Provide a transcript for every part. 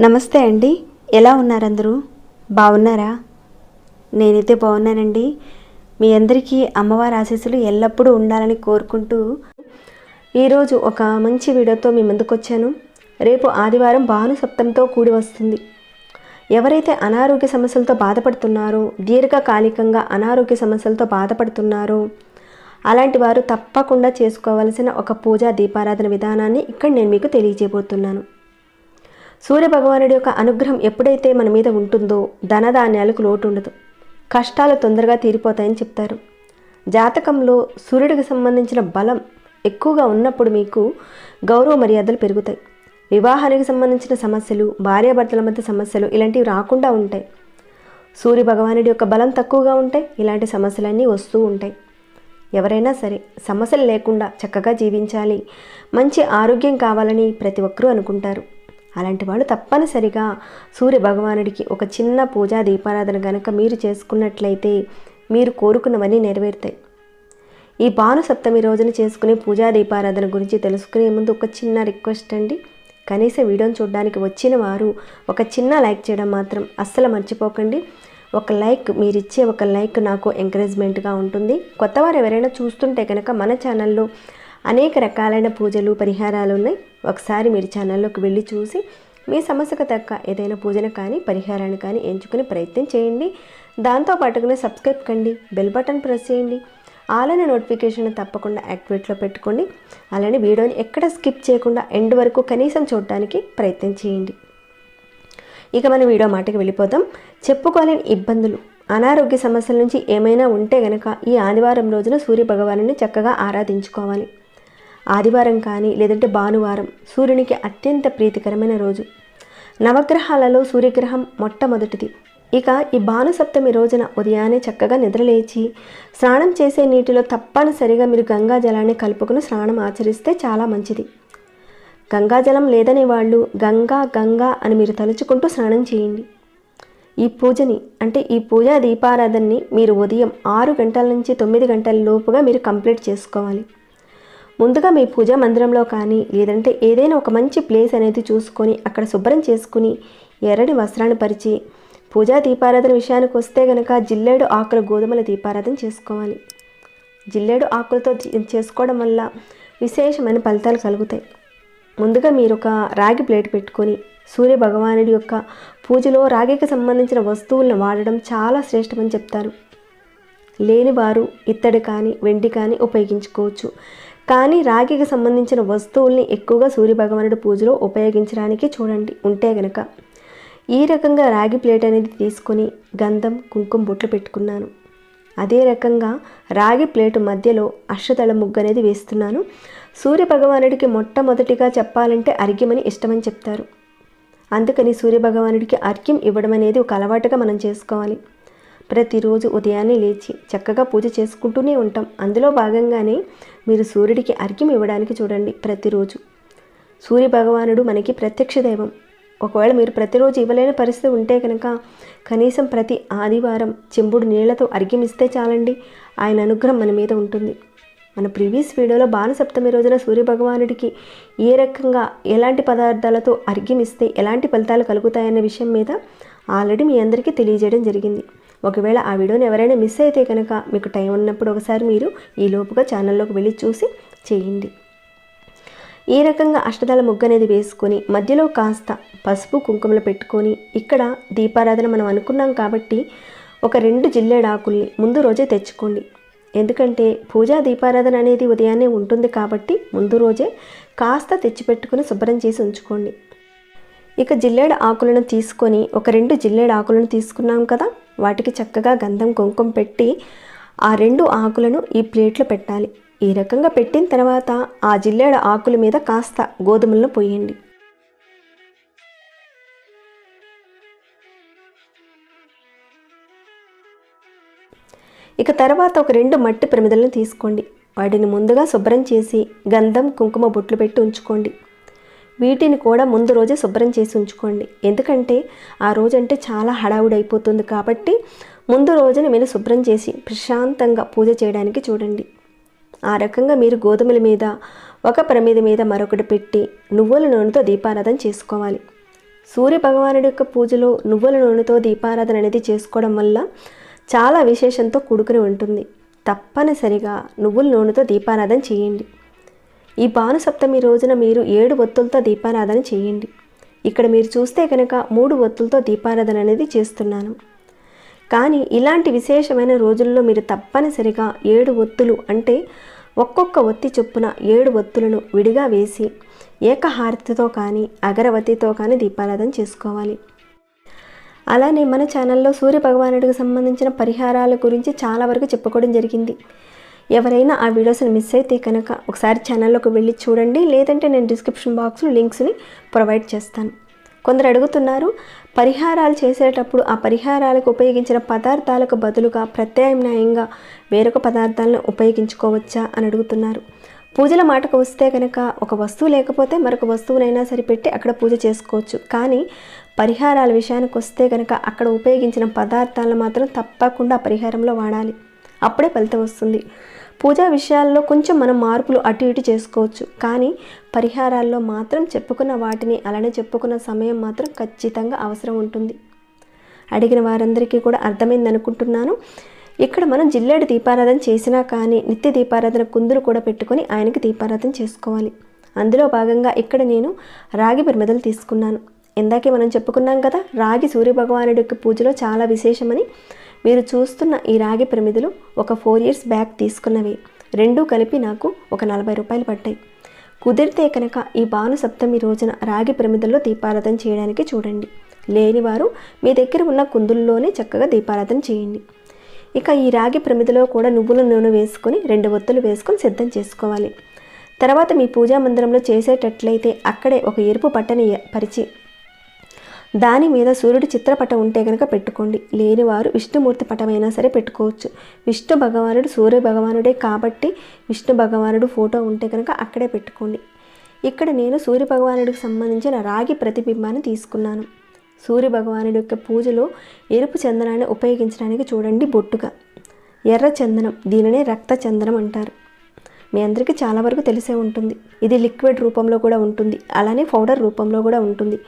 నమస్తే అండి. ఎలా ఉన్నారందరూ? బాగున్నారా? నేనైతే బాగున్నానండి. మీ అందరికీ అమ్మవారి ఆశీస్సులు ఎల్లప్పుడూ ఉండాలని కోరుకుంటూ ఈరోజు ఒక మంచి వీడియోతో మీ ముందుకు వచ్చాను రేపు ఆదివారం భాను సప్తంతో కూడి వస్తుంది. ఎవరైతే అనారోగ్య సమస్యలతో బాధపడుతున్నారో దీర్ఘకాలికంగా అనారోగ్య సమస్యలతో బాధపడుతున్నారో అలాంటి వారు తప్పకుండా చేసుకోవాల్సిన ఒక పూజా దీపారాధన విధానాన్ని ఇక్కడ నేను మీకు తెలియజేయబోతున్నాను. సూర్య భగవానుడి యొక్క అనుగ్రహం ఎప్పుడైతే మన మీద ఉంటుందో ధనధాన్యాలకు లోటు ఉండదు. కష్టాలు తొందరగా తీరిపోతాయని చెప్తారు. జాతకంలో సూర్యుడికి సంబంధించిన బలం ఎక్కువగా ఉన్నప్పుడు మీకు గౌరవ మర్యాదలు పెరుగుతాయి. వివాహానికి సంబంధించిన సమస్యలు భార్యాభర్తల మధ్య సమస్యలు ఇలాంటివి రాకుండా ఉంటాయి. సూర్య భగవానుడి యొక్క బలం తక్కువగా ఉంటాయి. ఇలాంటి సమస్యలన్నీ వస్తూ ఉంటాయి. ఎవరైనా సరే సమస్యలు లేకుండా చక్కగా జీవించాలి. మంచి ఆరోగ్యం కావాలని ప్రతి ఒక్కరూ అనుకుంటారు. అలాంటి వాళ్ళు తప్పనిసరిగా సూర్య భగవానుడికి ఒక చిన్న పూజా దీపారాధన గనక మీరు చేసుకున్నట్లయితే మీరు కోరుకున్నవన్నీ నెరవేరుతాయి. ఈ భాను సప్తమి రోజున చేసుకునే పూజా దీపారాధన గురించి తెలుసుకునే ముందు ఒక చిన్న రిక్వెస్ట్ అండి. కనీసం వీడియోని చూడడానికి వచ్చిన వారు ఒక చిన్న లైక్ చేయడం మాత్రం అస్సలు మర్చిపోకండి. ఒక లైక్ మీరు ఇచ్చే ఒక లైక్ నాకు ఎంకరేజ్మెంట్గా ఉంటుంది. కొత్తవారు ఎవరైనా చూస్తుంటే కనుక మన ఛానల్లో అనేక రకాలైన పూజలు పరిహారాలు ఉన్నాయి. ఒకసారి మీరు ఛానల్లోకి వెళ్ళి చూసి మీ సమస్యకు తగ్గ ఏదైనా పూజను కానీ పరిహారాన్ని కానీ ఎంచుకునే ప్రయత్నం చేయండి. దాంతో పాటుగానే సబ్స్క్రైబ్ కండి బెల్ బటన్ ప్రెస్ చేయండి. అలానే నోటిఫికేషన్ తప్పకుండా యాక్టివేట్లో పెట్టుకోండి. అలానే వీడియోని ఎక్కడ స్కిప్ చేయకుండా ఎండ్ వరకు కనీసం చూడడానికి ప్రయత్నం చేయండి. ఇక మన వీడియో మాటకి వెళ్ళిపోతాం చెప్పుకోలేని ఇబ్బందులు అనారోగ్య సమస్యల నుంచి ఏమైనా ఉంటే గనక ఈ ఆదివారం రోజున సూర్య భగవాను చక్కగా ఆరాధించుకోవాలి. ఆదివారం కానీ లేదంటే భానువారం సూర్యునికి అత్యంత ప్రీతికరమైన రోజు. నవగ్రహాలలో సూర్యగ్రహం మొట్టమొదటిది. ఇక ఈ భానుసప్తమి రోజున ఉదయాన్నే చక్కగా నిద్రలేచి స్నానం చేసే నీటిలో తప్పనిసరిగా మీరు గంగా జలాన్ని కలుపుకుని స్నానం ఆచరిస్తే చాలా మంచిది. గంగాజలం లేదని వాళ్ళు గంగా గంగా అని మీరు తలుచుకుంటూ స్నానం చేయండి. ఈ పూజని అంటే ఈ పూజా దీపారాధనని మీరు ఉదయం ఆరు గంటల నుంచి తొమ్మిది గంటల లోపుగా మీరు కంప్లీట్ చేసుకోవాలి. ముందుగా మీ పూజా మందిరంలో కానీ లేదంటే ఏదైనా ఒక మంచి ప్లేస్ అనేది చూసుకొని అక్కడ శుభ్రం చేసుకుని ఎర్రని వస్త్రాన్ని పరిచి పూజా దీపారాధన విషయానికి వస్తే గనక జిల్లేడు ఆకుల గోధుమల దీపారాధన చేసుకోవాలి. జిల్లేడు ఆకులతో చేసుకోవడం వల్ల విశేషమైన ఫలితాలు కలుగుతాయి. ముందుగా మీరు ఒక రాగి ప్లేట్ పెట్టుకొని సూర్య భగవానుడి యొక్క పూజలో రాగికి సంబంధించిన వస్తువులను వాడడం చాలా శ్రేష్టమని చెప్తారు. లేనివారు ఇత్తడి కానీ వెండి కానీ ఉపయోగించుకోవచ్చు. కానీ రాగికి సంబంధించిన వస్తువుల్ని ఎక్కువగా సూర్య భగవానుడి పూజలో ఉపయోగించడానికి చూడండి. ఉంటే గనక ఈ రకంగా రాగి ప్లేట్ అనేది తీసుకొని గంధం కుంకుమ బొట్లు పెట్టుకున్నాను. అదే రకంగా రాగి ప్లేటు మధ్యలో అష్టదళ ముగ్గు అనేది వేస్తున్నాను. సూర్య భగవానుడికి మొట్టమొదటిగా చెప్పాలంటే అర్ఘ్యమని ఇష్టమని చెప్తారు. అందుకని సూర్య భగవానుడికి అర్ఘ్యం ఇవ్వడం అనేది ఒక అలవాటుగా మనం చేసుకోవాలి. ప్రతిరోజు ఉదయాన్నే లేచి చక్కగా పూజ చేసుకుంటూనే ఉంటాం. అందులో భాగంగానే మీరు సూర్యుడికి అర్ఘ్యం ఇవ్వడానికి చూడండి ప్రతిరోజు. సూర్య భగవానుడు మనకి ప్రత్యక్ష దైవం. ఒకవేళ మీరు ప్రతిరోజు ఇవ్వలేని పరిస్థితి ఉంటే కనుక కనీసం ప్రతి ఆదివారం చెంబుడు నీళ్ళతో అర్ఘ్యం ఇస్తే చాలండి. ఆయన అనుగ్రహం మన మీద ఉంటుంది. మన ప్రీవియస్ వీడియోలో బాణసప్తమి రోజున సూర్య భగవానుడికి ఏ రకంగా ఎలాంటి పదార్థాలతో అర్ఘ్యం ఇస్తే ఎలాంటి ఫలితాలు కలుగుతాయనే విషయం మీద ఆల్రెడీ మీ అందరికీ తెలియజేయడం జరిగింది. ఒకవేళ ఆ వీడియోని ఎవరైనా మిస్ అయితే కనుక మీకు టైం ఉన్నప్పుడు ఒకసారి మీరు ఈ లోపుగా ఛానల్లోకి వెళ్ళి చూసి చేయండి. ఈ రకంగా అష్టదళ ముగ్గు అనేది వేసుకొని మధ్యలో కాస్త పసుపు కుంకుమలు పెట్టుకొని ఇక్కడ దీపారాధన మనం అనుకున్నాం కాబట్టి ఒక రెండు జిల్లేడాకుల్ని ముందు రోజే తెచ్చుకోండి. ఎందుకంటే పూజా దీపారాధన అనేది ఉదయాన్నే ఉంటుంది కాబట్టి ముందు రోజే కాస్త తెచ్చిపెట్టుకుని శుభ్రం చేసి ఉంచుకోండి. ఇక జిల్లేడు ఆకులను తీసుకొని ఒక రెండు జిల్లేడు ఆకులను తీసుకున్నాం కదా వాటికి చక్కగా గంధం కుంకుమ పెట్టి ఆ రెండు ఆకులను ఈ ప్లేట్లో పెట్టాలి. ఈ రకంగా పెట్టిన తర్వాత ఆ జిల్లేడ ఆకుల మీద కాస్త గోధుమలను పోయండి. ఇక తర్వాత ఒక రెండు మట్టి ప్రమిదలను తీసుకోండి. వాటిని ముందుగా శుభ్రం చేసి గంధం కుంకుమ బొట్లు పెట్టి ఉంచుకోండి. వీటిని కూడా ముందు రోజే శుభ్రం చేసి ఉంచుకోండి. ఎందుకంటే ఆ రోజంటే చాలా హడావుడి అయిపోతుంది కాబట్టి ముందు రోజున మీరు శుభ్రం చేసి ప్రశాంతంగా పూజ చేయడానికి చూడండి. ఆ రకంగా మీరు గోధుమల మీద ఒక ప్రమిద మీద మరొకటి పెట్టి నువ్వుల నూనెతో దీపారాధన చేసుకోవాలి. సూర్య భగవానుడి యొక్క పూజలో నువ్వుల నూనెతో దీపారాధన అనేది చేసుకోవడం వల్ల చాలా విశేషంతో కూడుకుని ఉంటుంది. తప్పనిసరిగా నువ్వుల నూనెతో దీపారాధన చేయండి. ఈ భానుసప్తమి రోజున మీరు ఏడు ఒత్తులతో దీపారాధన చేయండి. ఇక్కడ మీరు చూస్తే కనుక మూడు ఒత్తులతో దీపారాధన అనేది చేస్తున్నాను. కానీ ఇలాంటి విశేషమైన రోజుల్లో మీరు తప్పనిసరిగా ఏడు ఒత్తులు అంటే ఒక్కొక్క ఒత్తి చొప్పున ఏడు ఒత్తులను విడిగా వేసి ఏకహారతితో కానీ అగరవతితో కానీ దీపారాధన చేసుకోవాలి. అలానే మన ఛానల్లో సూర్య భగవానుడికి సంబంధించిన పరిహారాల గురించి చాలా వరకు చెప్పుకోవడం జరిగింది. ఎవరైనా ఆ వీడియోస్ని మిస్ అయితే కనుక ఒకసారి ఛానల్లోకి వెళ్ళి చూడండి. లేదంటే నేను డిస్క్రిప్షన్ బాక్స్లో లింక్స్ని ప్రొవైడ్ చేస్తాను. కొందరు అడుగుతున్నారు పరిహారాలు చేసేటప్పుడు ఆ పరిహారాలకు ఉపయోగించిన పదార్థాలకు బదులుగా ప్రత్యామ్నాయంగా వేరొక పదార్థాలను ఉపయోగించుకోవచ్చా అని అడుగుతున్నారు. పూజల మాటకు వస్తే కనుక ఒక వస్తువు లేకపోతే మరొక వస్తువునైనా సరిపెట్టి అక్కడ పూజ చేసుకోవచ్చు. కానీ పరిహారాల విషయానికి వస్తే కనుక అక్కడ ఉపయోగించిన పదార్థాలను మాత్రం తప్పకుండా పరిహారంలో వాడాలి. అప్పుడే ఫలితం వస్తుంది. పూజా విషయాల్లో కొంచెం మనం మార్పులు అటు ఇటు చేసుకోవచ్చు. కానీ పరిహారాల్లో మాత్రం చెప్పుకున్న వాటిని అలానే చెప్పుకున్న సమయం మాత్రం ఖచ్చితంగా అవసరం ఉంటుంది. అడిగిన వారందరికీ కూడా అర్థమైంది అనుకుంటున్నాను ఇక్కడ మనం జిల్లేడు దీపారాధన చేసినా కానీ నిత్య దీపారాధన కుందులు కూడా పెట్టుకొని ఆయనకి దీపారాధన చేసుకోవాలి. అందులో భాగంగా ఇక్కడ నేను రాగి ప్రమిదలు తీసుకున్నాను. ఇందాకే మనం చెప్పుకున్నాం కదా రాగి సూర్యభగవానుడి యొక్క పూజలో చాలా విశేషమని. మీరు చూస్తున్న ఈ రాగి ప్రమిదలు ఒక ఫోర్ ఇయర్స్ బ్యాక్ తీసుకున్నవి. రెండూ కలిపి నాకు ఒక నలభై రూపాయలు పడ్డాయి. కుదిరితే కనుక ఈ భాను సప్తమి రోజున రాగి ప్రమిదల్లో దీపారాధన చేయడానికి చూడండి. లేనివారు మీ దగ్గర ఉన్న కుందుల్లోనే చక్కగా దీపారాధన చేయండి. ఇక ఈ రాగి ప్రమిదలో కూడా నువ్వుల నూనె వేసుకొని రెండు ఒత్తులు వేసుకొని సిద్ధం చేసుకోవాలి. తర్వాత మీ పూజా మందిరంలో చేసేటట్లయితే అక్కడే ఒక ఎరుపు పట్టని పరిచి దాని మీద సూర్యుడి చిత్రపటం ఉంటే కనుక పెట్టుకోండి. లేనివారు విష్ణుమూర్తి పటమైనా సరే పెట్టుకోవచ్చు. విష్ణు భగవానుడు సూర్య భగవానుడే కాబట్టి విష్ణు భగవానుడు ఫోటో ఉంటే కనుక అక్కడే పెట్టుకోండి. ఇక్కడ నేను సూర్య భగవానుడికి సంబంధించిన రాగి ప్రతిబింబాన్ని తీసుకున్నాను. సూర్య భగవానుడి యొక్క పూజలో ఎరుపు చందనాన్ని ఉపయోగించడానికి చూడండి బొట్టుగా. ఎర్ర చందనం దీనినే రక్త చందనం అంటారు. మీ అందరికీ చాలా వరకు తెలిసే ఉంటుంది. ఇది లిక్విడ్ రూపంలో కూడా ఉంటుంది. అలానే పౌడర్ రూపంలో కూడా ఉంటుంది.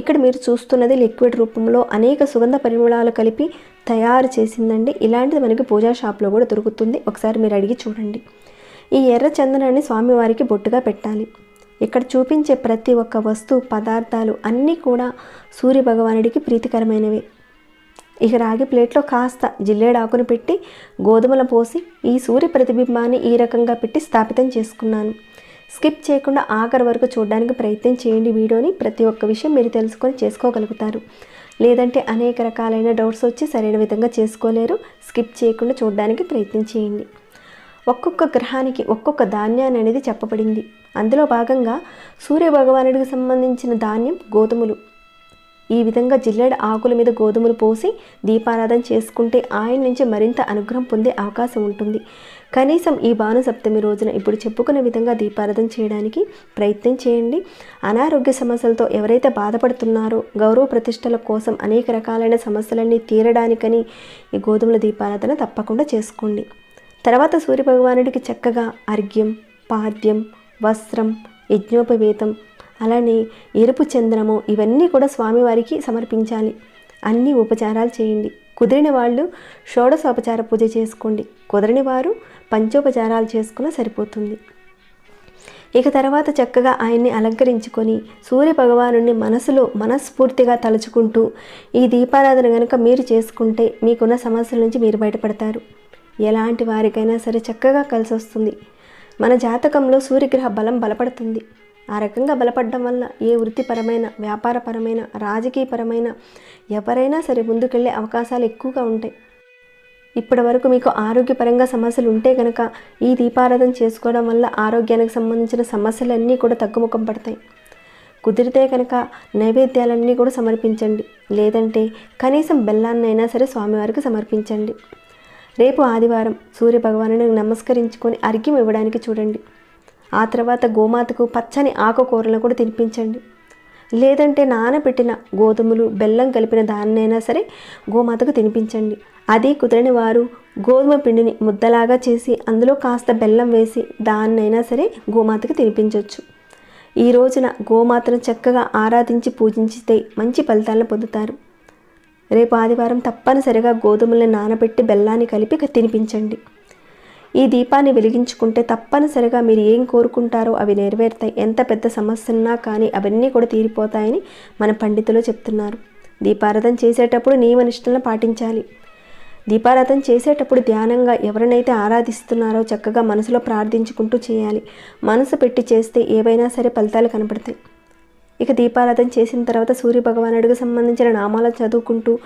ఇక్కడ మీరు చూస్తున్నది లిక్విడ్ రూపంలో అనేక సుగంధ పరిమళాలు కలిపి తయారు చేసిందండి. ఇలాంటిది మనకి పూజా షాప్లో కూడా దొరుకుతుంది. ఒకసారి మీరు అడిగి చూడండి. ఈ ఎర్ర చందనాన్ని స్వామివారికి బొట్టుగా పెట్టాలి. ఇక్కడ చూపించే ప్రతి ఒక్క వస్తువు పదార్థాలు అన్నీ కూడా సూర్య భగవానుడికి ప్రీతికరమైనవి. ఇక రాగి ప్లేట్లో కాస్త జిల్లేడాకును పెట్టి గోధుమల పోసి ఈ సూర్య ప్రతిబింబాన్ని ఈ రకంగా పెట్టి స్థాపితం చేసుకున్నాను. స్కిప్ చేయకుండా ఆఖరి వరకు చూడడానికి ప్రయత్నం చేయండి వీడియోని. ప్రతి ఒక్క విషయం మీరు తెలుసుకొని చేసుకోగలుగుతారు. లేదంటే అనేక రకాలైన డౌట్స్ వచ్చి సరైన విధంగా చేసుకోలేరు. స్కిప్ చేయకుండా చూడడానికి ప్రయత్నం చేయండి. ఒక్కొక్క గ్రహానికి ఒక్కొక్క ధాన్యాన్ని అనేది చెప్పబడింది. అందులో భాగంగా సూర్య భగవానుడికి సంబంధించిన ధాన్యం గోధుమలు. ఈ విధంగా జిల్లెడ ఆకుల మీద గోధుమలు పోసి దీపారాధన చేసుకుంటే ఆయన నుంచి మరింత అనుగ్రహం పొందే అవకాశం ఉంటుంది. కనీసం ఈ భాను సప్తమి రోజున ఇప్పుడు చెప్పుకున్న విధంగా దీపారాధన చేయడానికి ప్రయత్నం చేయండి. అనారోగ్య సమస్యలతో ఎవరైతే బాధపడుతున్నారో గౌరవ ప్రతిష్టల కోసం అనేక రకాలైన సమస్యలన్నీ తీరడానికని ఈ గోధుమల దీపారాధన తప్పకుండా చేసుకోండి. తర్వాత సూర్యభగవానుడికి చక్కగా అర్ఘ్యం పాద్యం వస్త్రం యజ్ఞోపవేతం అలానే ఎరుపు చంద్రము ఇవన్నీ కూడా స్వామివారికి సమర్పించాలి. అన్ని ఉపచారాలు చేయండి. కుదిరిన వాళ్ళు షోడశోపచార పూజ చేసుకోండి. కుదరని వారు పంచోపచారాలు చేసుకున్న సరిపోతుంది. ఇక తర్వాత చక్కగా ఆయన్ని అలంకరించుకొని సూర్య భగవాను మనసులో మనస్ఫూర్తిగా తలుచుకుంటూ ఈ దీపారాధన కనుక మీరు చేసుకుంటే మీకున్న సమస్యల నుంచి మీరు బయటపడతారు. ఎలాంటి వారికైనా సరే చక్కగా కలిసి వస్తుంది మన జాతకంలో సూర్యగ్రహ బలం బలపడుతుంది. ఆ రకంగా బలపడడం వల్ల ఏ వృత్తిపరమైన వ్యాపారపరమైన రాజకీయపరమైన ఎవరైనా సరే ముందుకెళ్ళే అవకాశాలు ఎక్కువగా ఉంటాయి. ఇప్పటి వరకు మీకు ఆరోగ్యపరంగా సమస్యలు ఉంటే కనుక ఈ దీపారాధన చేసుకోవడం వల్ల ఆరోగ్యానికి సంబంధించిన సమస్యలన్నీ కూడా తగ్గుముఖం పడతాయి. కుదిరితే కనుక నైవేద్యాలన్నీ కూడా సమర్పించండి. లేదంటే కనీసం బెల్లాన్నైనా సరే స్వామివారికి సమర్పించండి. రేపు ఆదివారం సూర్య భగవానుని నమస్కరించుకొని అర్ఘ్యం ఇవ్వడానికి చూడండి. ఆ తర్వాత గోమాతకు పచ్చని ఆకుకూరలను కూడా తినిపించండి. లేదంటే నానబెట్టిన గోధుమలు బెల్లం కలిపిన దాన్నైనా సరే గోమాతకు తినిపించండి. అది కుదరని వారు గోధుమ పిండిని ముద్దలాగా చేసి అందులో కాస్త బెల్లం వేసి దాన్నైనా సరే గోమాతకు తినిపించవచ్చు ఈ రోజున గోమాతను చక్కగా ఆరాధించి పూజించితే మంచి ఫలితాలను పొందుతారు. రేపు ఆదివారం తప్పనిసరిగా గోధుమల్ని నానబెట్టి బెల్లాన్ని కలిపి తినిపించండి. ఈ దీపాన్ని వెలిగించుకుంటే తప్పనిసరిగా మీరు ఏం కోరుకుంటారో అవి నెరవేరుతాయి. ఎంత పెద్ద సమస్య ఉన్నా కానీ అవన్నీ కూడా తీరిపోతాయని మన పండితులు చెప్తున్నారు. దీపారాధన చేసేటప్పుడు నియమనిష్టలను పాటించాలి. దీపారాధన చేసేటప్పుడు ధ్యానంగా ఎవరినైతే ఆరాధిస్తున్నారో చక్కగా మనసులో ప్రార్థించుకుంటూ చేయాలి. మనసు పెట్టి చేస్తే ఏవైనా సరే ఫలితాలు కనపడతాయి. ఇక దీపారాధన చేసిన తర్వాత సూర్య భగవానుడికి సంబంధించిన నామాలను చదువుకుంటూ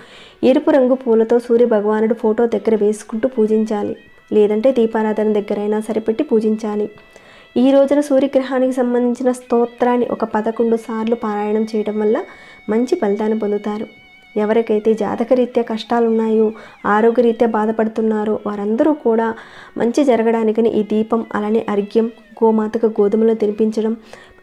ఎరుపు రంగు పూలతో సూర్య భగవానుడు ఫోటో దగ్గర వేసుకుంటూ పూజించాలి. లేదంటే దీపారాధన దగ్గరైనా సరిపెట్టి పూజించాలి. ఈ రోజున సూర్యగ్రహానికి సంబంధించిన స్తోత్రాన్ని ఒక పదకొండు సార్లు పారాయణం చేయడం వల్ల మంచి ఫలితాన్ని పొందుతారు. ఎవరికైతే జాతకరీత్యా కష్టాలు ఉన్నాయో ఆరోగ్యరీత్యా బాధపడుతున్నారో వారందరూ కూడా మంచి జరగడానికని ఈ దీపం అలానే అర్ఘ్యం గోమాతకు గోధుమలు తినిపించడం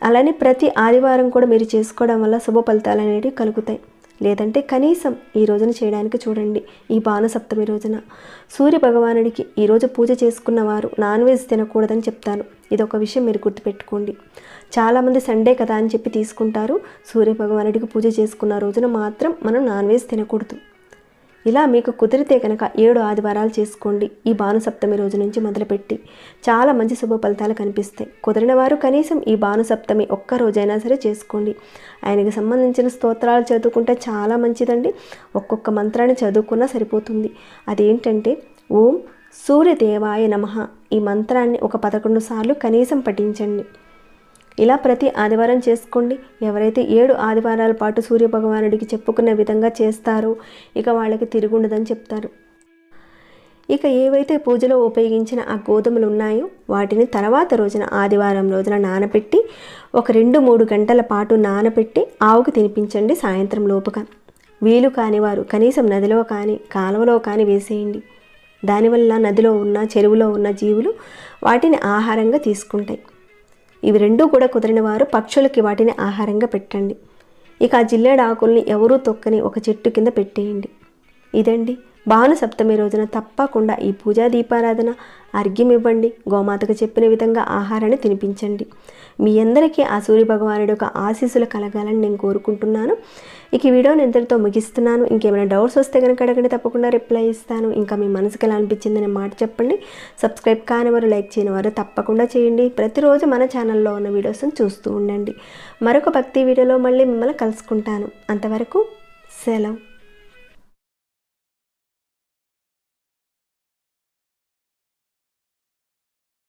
అలానే ప్రతి ఆదివారం కూడా మీరు చేసుకోవడం వల్ల శుభ ఫలితాలు అనేవి కలుగుతాయి. లేదంటే కనీసం ఈ రోజున చేయడానికి చూడండి ఈ బాణసప్తమి రోజున. సూర్య భగవానుడికి ఈరోజు పూజ చేసుకున్న వారు నాన్ వెజ్ తినకూడదని చెప్తాను ఇది ఒక విషయం మీరు గుర్తుపెట్టుకోండి. చాలామంది సండే కదా అని చెప్పి తీసుకుంటారు. సూర్య భగవానుడికి పూజ చేసుకున్న రోజున మాత్రం మనం నాన్ వెజ్ తినకూడదు. ఇలా మీకు కుదిరితే కనుక ఏడు ఆదివారాలు చేసుకోండి. ఈ భానుసప్తమి రోజు నుంచి మొదలుపెట్టి చాలా మంచి శుభ ఫలితాలు కనిపిస్తాయి. కుదిరిన వారు కనీసం ఈ భానుసప్తమి ఒక్క రోజైనా సరే చేసుకోండి. ఆయనకి సంబంధించిన స్తోత్రాలు చదువుకుంటే చాలా మంచిదండి. ఒక్కొక్క మంత్రాన్ని చదువుకున్నా సరిపోతుంది. అదేంటంటే ఓం సూర్యదేవాయ నమ. ఈ మంత్రాన్ని ఒక పదకొండు సార్లు కనీసం పఠించండి. ఇలా ప్రతి ఆదివారం చేసుకోండి. ఎవరైతే ఏడు ఆదివారాల పాటు సూర్య భగవానుడికి చెప్పుకున్న విధంగా చేస్తారో ఇక వాళ్ళకి తిరుగుండదని చెప్తారు. ఇక ఏవైతే పూజలో ఉపయోగించిన ఆ గోధుమలు ఉన్నాయో వాటిని తర్వాత రోజున ఆదివారం రోజున నానబెట్టి ఒక రెండు మూడు గంటల పాటు నానబెట్టి ఆవుకు తినిపించండి సాయంత్రం లోపుగా. వీలు కాని వారు కనీసం నదిలో కానీ కాలువలో కానీ వేసేయండి. దానివల్ల నదిలో ఉన్న చెరువులో ఉన్న జీవులు వాటిని ఆహారంగా తీసుకుంటాయి. ఇవి రెండూ కూడా కుదిరిన వారు పక్షులకి వాటిని ఆహారంగా పెట్టండి. ఇక ఆ జిల్లేడు ఆకుల్ని ఎవరూ తొక్కని ఒక చెట్టు కింద పెట్టేయండి. ఇదండి భాను సప్తమి రోజున తప్పకుండా ఈ పూజా దీపారాధన. అర్ఘ్యం ఇవ్వండి గోమాతకు చెప్పిన విధంగా ఆహారాన్ని తినిపించండి. మీ అందరికీ ఆ సూర్య భగవానుడి యొక్క ఆశీస్సులు కలగాలని నేను కోరుకుంటున్నాను. ఇక ఈ వీడియోని ఇంతటితో ముగిస్తున్నాను. ఇంకేమైనా డౌట్స్ వస్తే కనుక అడగండి. తప్పకుండా రిప్లై ఇస్తాను. ఇంకా మీ మనసుకి ఎలా అనిపించిందని మాట చెప్పండి. సబ్స్క్రైబ్ కానివారు లైక్ చేయని వారు తప్పకుండా చేయండి. ప్రతిరోజు మన ఛానల్లో ఉన్న వీడియోస్ని చూస్తూ ఉండండి. మరొక భక్తి వీడియోలో మళ్ళీ మిమ్మల్ని కలుసుకుంటాను. అంతవరకు సెలవు.